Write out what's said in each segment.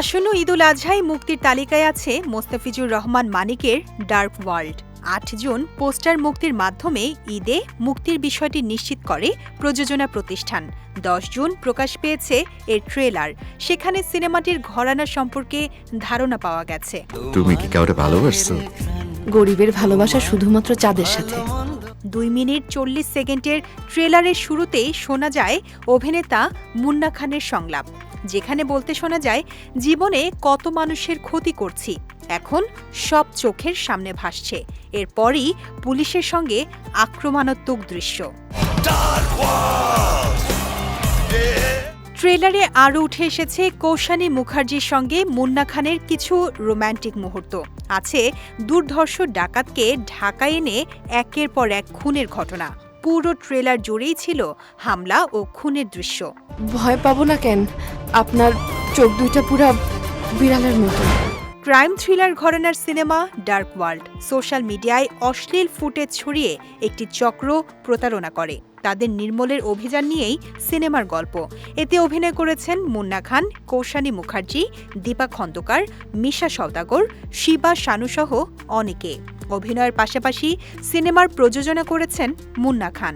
আসন্ন ঈদুল আজহাই মুক্তির তালিকায় আছে মোস্তাফিজুর রহমান মানিকের ডার্ক ওয়ার্ল্ড। আট জুন পোস্টার মুক্তির মাধ্যমে ঈদে মুক্তির বিষয়টি নিশ্চিত করে প্রযোজনা প্রতিষ্ঠান। দশ জুন প্রকাশ পেয়েছে এর ট্রেলার। সেখানে সিনেমাটির ঘরানা সম্পর্কে ধারণা পাওয়া গেছে। তুমি কি কাউরে ভালোবাসছো? গরিবের ভালোবাসা শুধুমাত্র চাঁদের সাথে। দুই মিনিট চল্লিশ সেকেন্ডের ট্রেলারের শুরুতেই শোনা যায় অভিনেতা মুন্না খানের সংলাপ। যেখানে বলতে শোনা যায়, জীবনে কত মানুষের ক্ষতি করছি, এখন সব চোখের সামনে ভাসছে। এরপরই পুলিশের সঙ্গে আক্রমণাত্মক দৃশ্য। ট্রেলারে আরও উঠে এসেছে কৌশানী মুখার্জির সঙ্গে মুন্না খানের কিছু রোম্যান্টিক মুহূর্ত। আছে দুর্ধর্ষ ডাকাতকে ঢাকায় এনে একের পর এক খুনের ঘটনা। পুরো ট্রেলার জুড়েই ছিল হামলা ও খুনের দৃশ্য। ভয় পাবো না কেন? আপনার চোখ দুইটা পুরা বিড়ালের মতো। ক্রাইম থ্রিলার ঘরানার সিনেমা ডার্ক ওয়ার্ল্ড সোশ্যাল মিডিয়ায় অশ্লীল ফুটেজ ছড়িয়ে একটি চক্র প্রতারণা করে। তাদের নির্মলের অভিযান নিয়েই সিনেমার গল্প। এতে অভিনয় করেছেন মুন্না খান কৌশানী মুখার্জি দীপা খন্দকার মিশা সওদাগর শিবা শানুসহ অনেকে। অভিনয়ের পাশাপাশি সিনেমার প্রযোজনা করেছেন মুন্না খান।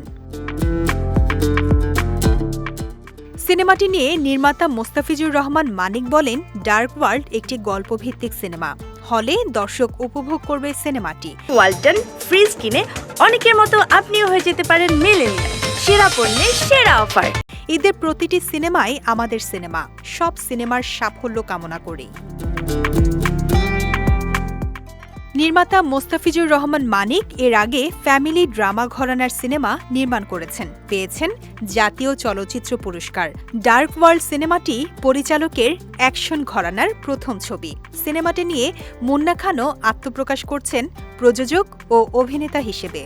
সিনেমাটি নিয়ে নির্মাতা মোস্তাফিজুর রহমান মানিক বলেন ডার্ক ওয়ার্ল্ড একটি গল্পভিত্তিক সিনেমা। হলে দর্শক উপভোগ করবে সিনেমাটি। ওয়ালটন ফ্রিজ কিনে অনেকের মতো আপনিও হয়ে যেতে পারেন মেলেনিয়া সেরা পণ্যের সেরা অফার। ঈদের প্রতিটি সিনেমাই আমাদের সিনেমা। সব সিনেমার সাফল্য কামনা করি। নির্মাতা মোস্তাফিজুর রহমান মানিক এর আগে ফ্যামিলি ড্রামা ঘরানার সিনেমা নির্মাণ করেছেন। পেয়েছেন জাতীয় চলচ্চিত্র পুরস্কার। ডার্ক ওয়ার্ল্ড সিনেমাটি পরিচালকের অ্যাকশন ঘরানার প্রথম ছবি। সিনেমাটি নিয়ে মুন্না খানও আত্মপ্রকাশ করছেন প্রযোজক ও অভিনেতা হিসেবে।